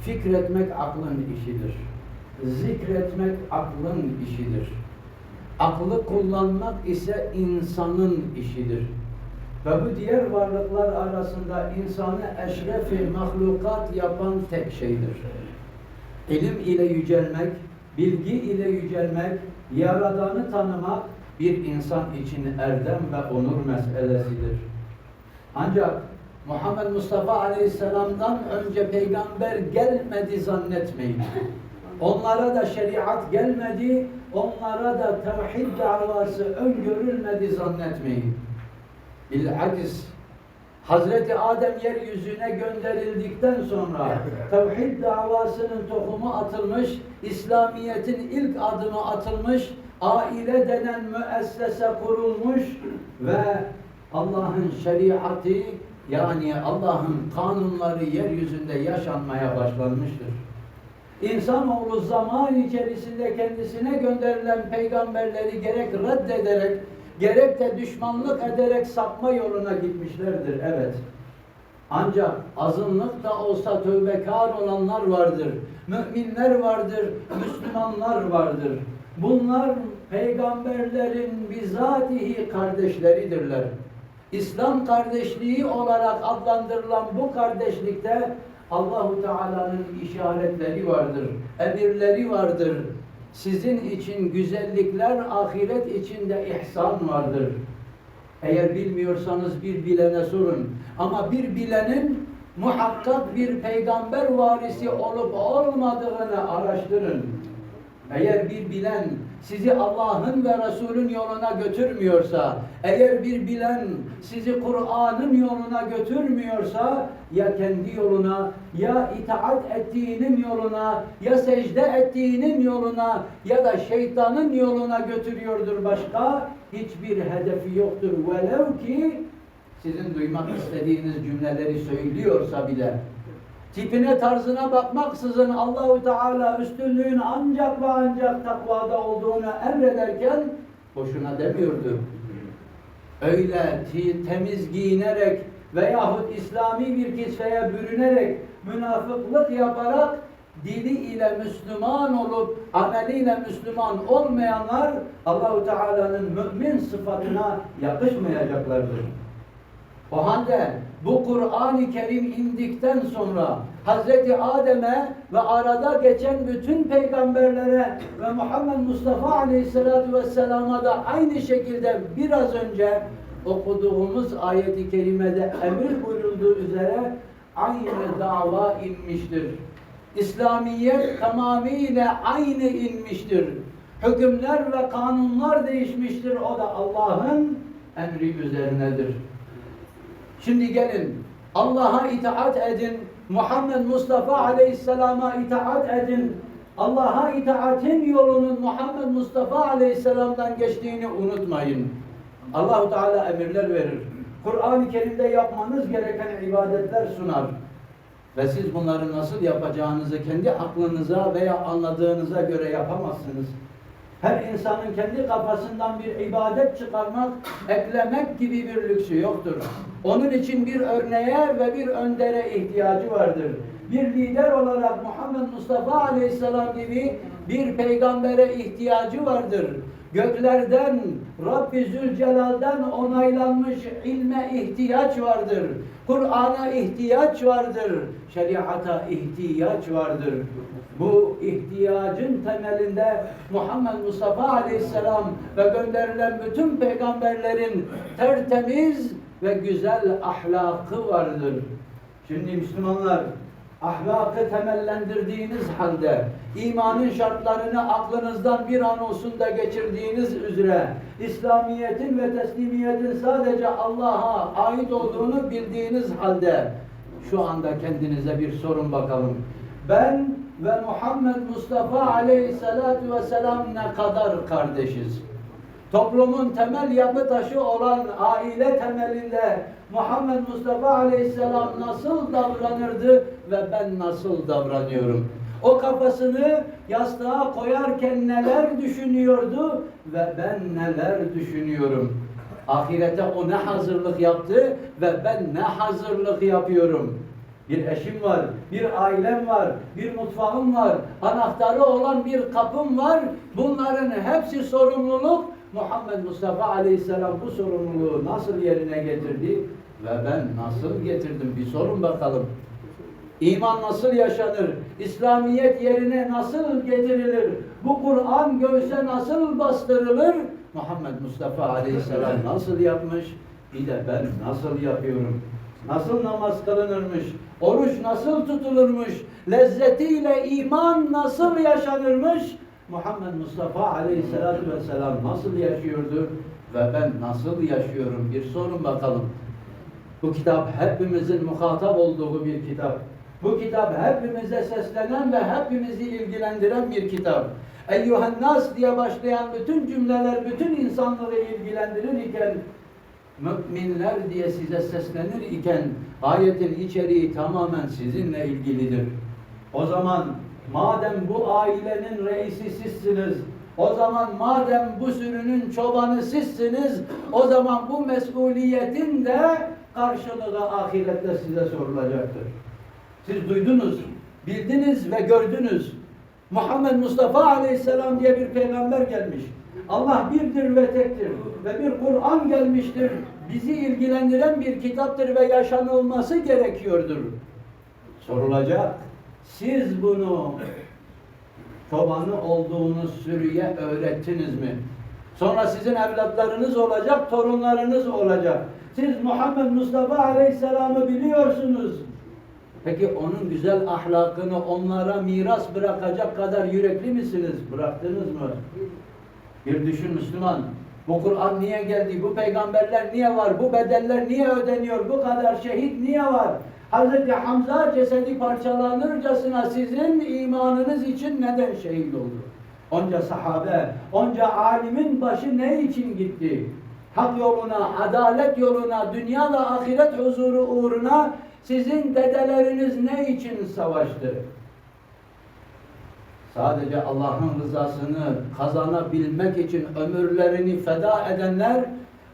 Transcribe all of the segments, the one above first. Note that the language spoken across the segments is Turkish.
Fikretmek aklın işidir. Zikretmek aklın işidir. Aklı kullanmak ise insanın işidir. Ve bu diğer varlıklar arasında insanı eşrefi mahlukat yapan tek şeydir. İlim ile yücelmek, bilgi ile yücelmek, Yaradan'ı tanımak bir insan için erdem ve onur meselesidir. Ancak Muhammed Mustafa Aleyhisselam'dan önce peygamber gelmedi zannetmeyin. Onlara da şeriat gelmedi, onlara da tevhid davası öngörülmedi zannetmeyin. Bilakis Hazreti Adem yeryüzüne gönderildikten sonra tevhid davasının tohumu atılmış, İslamiyet'in ilk adımı atılmış, aile denen müessese kurulmuş ve Allah'ın şeriatı yani Allah'ın kanunları yeryüzünde yaşanmaya başlanmıştır. İnsanoğlu zaman içerisinde kendisine gönderilen peygamberleri gerek reddederek gerek de düşmanlık ederek sapma yoluna gitmişlerdir. Evet. Ancak azınlık da olsa tövbekar olanlar vardır. Müminler vardır, Müslümanlar vardır. Bunlar peygamberlerin bizatihi kardeşleridirler. İslam kardeşliği olarak adlandırılan bu kardeşlikte Allahu Teala'nın işaretleri vardır, emirleri vardır. Sizin için güzellikler, ahiret içinde ihsan vardır. Eğer bilmiyorsanız bir bilene sorun. Ama bir bilenin muhakkak bir peygamber varisi olup olmadığını araştırın. Eğer bir bilen sizi Allah'ın ve Resul'ün yoluna götürmüyorsa, eğer bir bilen sizi Kur'an'ın yoluna götürmüyorsa, ya kendi yoluna, ya itaat ettiğinin yoluna, ya secde ettiğinin yoluna, ya da şeytanın yoluna götürüyordur başka, hiçbir hedefi yoktur. Velev ki sizin duymak istediğiniz cümleleri söylüyorsa bile, tipine tarzına bakmaksızın Allahu Teala üstünlüğün ancak ve ancak takvada olduğunu emrederken boşuna demiyordu. Öyle temiz giyinerek veyahut İslami bir kisveye bürünerek münafıklık yaparak dili ile Müslüman olup ameliyle Müslüman olmayanlar Allahu Teala'nın mümin sıfatına yakışmayacaklardır. O halde bu Kur'an-ı Kerim indikten sonra Hazreti Adem'e ve arada geçen bütün peygamberlere ve Muhammed Mustafa Aleyhisselatü Vesselam'a da aynı şekilde biraz önce okuduğumuz ayeti kerimede emir buyurulduğu üzere aynı dava inmiştir. İslamiyet tamamıyla aynı inmiştir. Hükümler ve kanunlar değişmiştir. O da Allah'ın emri üzerinedir. Şimdi gelin Allah'a itaat edin. Muhammed Mustafa Aleyhisselam'a itaat edin. Allah'a itaatin yolunun Muhammed Mustafa Aleyhisselam'dan geçtiğini unutmayın. Allahu Teala emirler verir. Kur'an-ı Kerim'de yapmanız gereken ibadetler sunar. Ve siz bunları nasıl yapacağınızı kendi aklınıza veya anladığınıza göre yapamazsınız. Her insanın kendi kafasından bir ibadet çıkarmak, eklemek gibi bir lüksü yoktur. Onun için bir örneğe ve bir öndere ihtiyacı vardır. Bir lider olarak Muhammed Mustafa Aleyhisselam gibi bir peygambere ihtiyacı vardır. Göklerden, Rabbi Zülcelal'den onaylanmış ilme ihtiyaç vardır. Kur'an'a ihtiyaç vardır. Şeriata ihtiyaç vardır. Bu ihtiyacın temelinde Muhammed Mustafa Aleyhisselam ve gönderilen bütün peygamberlerin tertemiz ve güzel ahlakı vardır. Şimdi Müslümanlar ahlakı temellendirdiğiniz halde imanın şartlarını aklınızdan bir an olsun da geçirdiğiniz üzere İslamiyet'in ve teslimiyetin sadece Allah'a ait olduğunu bildiğiniz halde şu anda kendinize bir sorun bakalım. Ben ve Muhammed Mustafa Aleyhisselatü Vesselam ne kadar kardeşiz? Toplumun temel yapı taşı olan aile temelinde Muhammed Mustafa Aleyhisselam nasıl davranırdı ve ben nasıl davranıyorum? O kafasını yastığa koyarken neler düşünüyordu ve ben neler düşünüyorum? Ahirete o ne hazırlık yaptı ve ben ne hazırlık yapıyorum? Bir eşim var, bir ailem var, bir mutfağım var, anahtarı olan bir kapım var. Bunların hepsi sorumluluk. Muhammed Mustafa Aleyhisselam bu sorumluluğu nasıl yerine getirdi ve ben nasıl getirdim? Bir sorun bakalım. İman nasıl yaşanır? İslamiyet yerine nasıl getirilir? Bu Kur'an göğse nasıl bastırılır? Muhammed Mustafa Aleyhisselam nasıl yapmış? Bir de ben nasıl yapıyorum? Nasıl namaz kılınırmış? Oruç nasıl tutulurmuş? Lezzetiyle iman nasıl yaşanırmış? Muhammed Mustafa Aleyhisselatü Vesselam nasıl yaşıyordu? Ve ben nasıl yaşıyorum? Bir sorun bakalım. Bu kitap hepimizin muhatap olduğu bir kitap. Bu kitap hepimize seslenen ve hepimizi ilgilendiren bir kitap. Eyyühen nas diye başlayan bütün cümleler bütün insanları ilgilendirir iken müminler diye size seslenir iken ayetin içeriği tamamen sizinle ilgilidir. O zaman madem bu ailenin reisi sizsiniz, o zaman madem bu sürünün çobanı sizsiniz, o zaman bu mesuliyetin de karşılığı ahirette size sorulacaktır. Siz duydunuz, bildiniz ve gördünüz. Muhammed Mustafa Aleyhisselam diye bir peygamber gelmiş. Allah birdir ve tektir ve bir Kur'an gelmiştir. Bizi ilgilendiren bir kitaptır ve yaşanılması gerekiyordur. Sorulacak. Siz bunu çobanı olduğunuz sürüye öğrettiniz mi? Sonra sizin evlatlarınız olacak, torunlarınız olacak. Siz Muhammed Mustafa Aleyhisselam'ı biliyorsunuz. Peki onun güzel ahlakını onlara miras bırakacak kadar yürekli misiniz? Bıraktınız mı? Bir düşün Müslüman. Bu Kur'an niye geldi? Bu peygamberler niye var? Bu bedeller niye ödeniyor? Bu kadar şehit niye var? Hz. Hamza cesedi parçalanırcasına sizin imanınız için neden şehit oldu? Onca sahabe, onca alimin başı ne için gitti? Hak yoluna, adalet yoluna, dünya ve ahiret huzuru uğruna sizin dedeleriniz ne için savaştı? Sadece Allah'ın rızasını kazanabilmek için ömürlerini feda edenler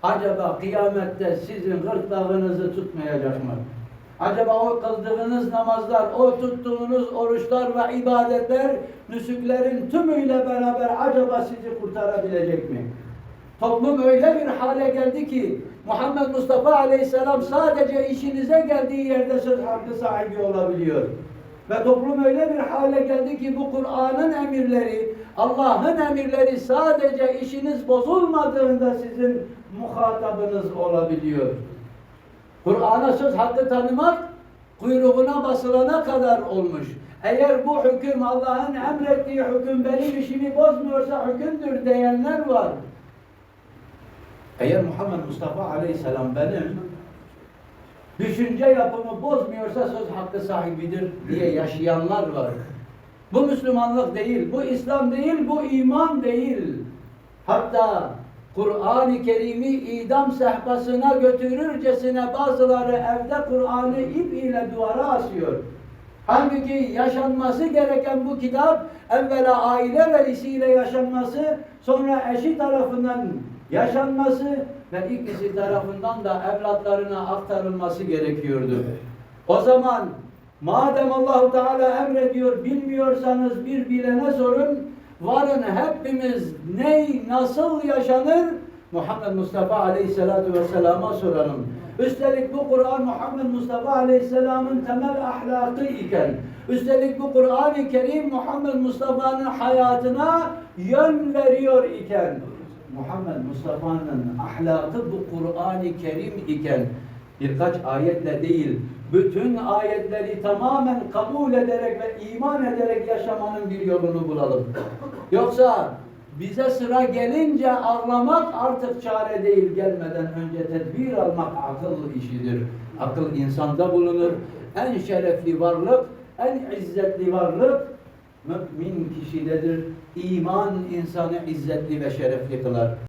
acaba kıyamette sizin gırtlağınızı tutmayacak mı? Acaba o kıldığınız namazlar, o tuttuğunuz oruçlar ve ibadetler, nüsüklerin tümüyle beraber acaba sizi kurtarabilecek mi? Toplum öyle bir hale geldi ki Muhammed Mustafa Aleyhisselam sadece işinize geldiği yerde söz hakkı sahibi olabiliyor. Ve toplum öyle bir hale geldi ki bu Kur'an'ın emirleri, Allah'ın emirleri sadece işiniz bozulmadığında sizin muhatabınız olabiliyor. Kur'an'a söz hakkı tanımak kuyruğuna basılana kadar olmuş. Eğer bu hüküm Allah'ın emrettiği hüküm benim işimi bozmuyorsa hükümdür diyenler var. Eğer Muhammed Mustafa Aleyhisselam benim düşünce yapımı bozmuyorsa söz hakkı sahibidir diye yaşayanlar var. Bu Müslümanlık değil, bu İslam değil, bu iman değil. Hatta Kur'an-ı Kerim'i idam sehpasına götürürcesine bazıları evde Kur'an'ı ip ile duvara asıyor. Halbuki yaşanması gereken bu kitap evvela aile reisiyle yaşanması, sonra eşi tarafından yaşanması ve ikisi tarafından da evlatlarına aktarılması gerekiyordu. O zaman madem Allahu Teala emrediyor bilmiyorsanız bir bilene sorun. Varın hepimiz ney nasıl yaşanır? Muhammed Mustafa Aleyhisselatü Vesselam'a soralım. Üstelik bu Kur'an Muhammed Mustafa Aleyhisselam'ın temel ahlakı iken, üstelik bu Kur'an-ı Kerim Muhammed Mustafa'nın hayatına yön veriyor iken, Muhammed Mustafa'nın ahlakı bu Kur'an-ı Kerim iken birkaç ayetle değil, bütün ayetleri tamamen kabul ederek ve iman ederek yaşamanın bir yolunu bulalım. Yoksa bize sıra gelince ağlamak artık çare değil, gelmeden önce tedbir almak akıl işidir. Akıl insanda bulunur. En şerefli varlık, en izzetli varlık mümin kişidedir. İman insanı izzetli ve şerefli kılar.